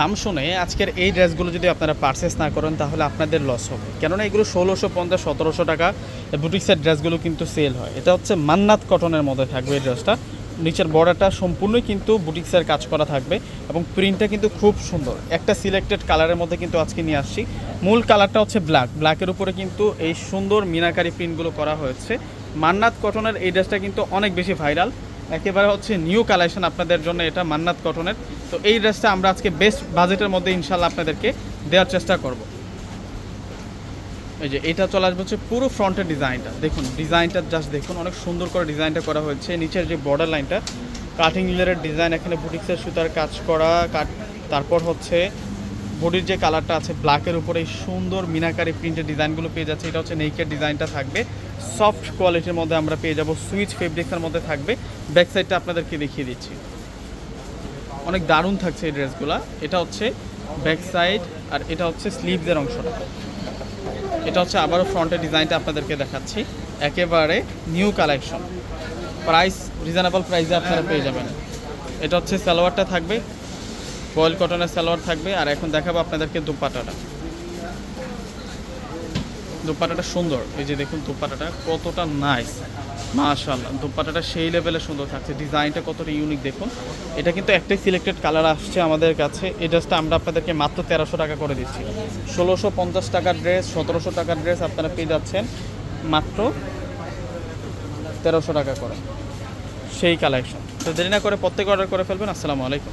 দাম শুনে আজকের এই ড্রেসগুলো যদি আপনারা পারচেস না করেন, তাহলে আপনাদের লস হবে। কেননা এগুলো ষোলোশো পঞ্চাশ, সতেরোশো টাকা বুটিক্সের ড্রেসগুলো কিন্তু সেল হয়। এটা হচ্ছে মান্নাত কটনের মধ্যে থাকবে এই ড্রেসটা নিচের বর্ডারটা সম্পূর্ণই কিন্তু বুটিক্সের কাজ করা থাকবে এবং প্রিন্টটা কিন্তু খুব সুন্দর। একটা সিলেক্টেড কালারের মধ্যে কিন্তু আজকে নিয়ে আসছি। মূল কালারটা হচ্ছে ব্ল্যাক ব্ল্যাকের উপরে কিন্তু এই সুন্দর মিনাকারি প্রিন্টগুলো করা হয়েছে। মান্নাত কটনের এই ড্রেসটা কিন্তু অনেক বেশি ভাইরাল একেবারে হচ্ছে নিউ কালেকশন আপনাদের জন্য এটা মান্নাত কটনের তো এই ড্রেসটা আমরা আজকে বেস্ট বাজেটের মধ্যে ইনশাল্লাহ আপনাদেরকে দেওয়ার চেষ্টা করব। এই যে এটা চলে আসবে হচ্ছে পুরো ফ্রন্টের ডিজাইনটা দেখুন ডিজাইনটা জাস্ট দেখুন, অনেক সুন্দর করে ডিজাইনটা করা হয়েছে। নিচের যে বর্ডার লাইনটা কাটিং লেয়ারের ডিজাইন এখানে বুটিক্সের সুতার কাজ করা কাট তারপর হচ্ছে বডির যে কালারটা আছে ব্ল্যাকের উপরে এই সুন্দর মিনাকারি প্রিন্টের ডিজাইনগুলো পেয়ে যাচ্ছে। এটা হচ্ছে নেইকের ডিজাইনটা থাকবে। সফট কোয়ালিটির মধ্যে আমরা পেয়ে যাব। সুইচ ফেব্রিক্সের মধ্যে থাকবে। ব্যাক সাইডটা আপনাদেরকে দেখিয়ে দিচ্ছি। অনেক দারুণ থাকছে এই ড্রেসগুলো। এটা হচ্ছে ব্যাক সাইড আর এটা হচ্ছে স্লিভসের অংশটা। এটা হচ্ছে আবারও ফ্রন্টের ডিজাইনটা আপনাদেরকে দেখাচ্ছি। একেবারে নিউ কালেকশন। প্রাইস, রিজনেবল প্রাইসে আপনারা পেয়ে যাবেন। এটা হচ্ছে সালোয়ারটা থাকবে। বয়েল কটনের সালোয়ার থাকবে। আর এখন দেখাবো আপনাদেরকে দুপাটাটা। দুপাটাটা সুন্দর। এই যে দেখুন দুপাটাটা, কতটা নাইস মাশাল্লাহ দুপাটাটা সেই লেভেলে সুন্দর থাকছে। ডিজাইনটা কতটা ইউনিক দেখুন। এটা কিন্তু একটাই সিলেক্টেড কালার আসছে আমাদের কাছে। এই ড্রেসটা আমরা আপনাদেরকে মাত্র তেরোশো টাকা করে দিচ্ছি। ষোলোশো পঞ্চাশ টাকার ড্রেস সতেরোশো টাকার ড্রেস আপনারা পেয়ে যাচ্ছেন মাত্র তেরোশো টাকা করে। সেই কালেকশন তো দেরি না করে প্রত্যেকে অর্ডার করে ফেলবেন। আসসালামু আলাইকুম।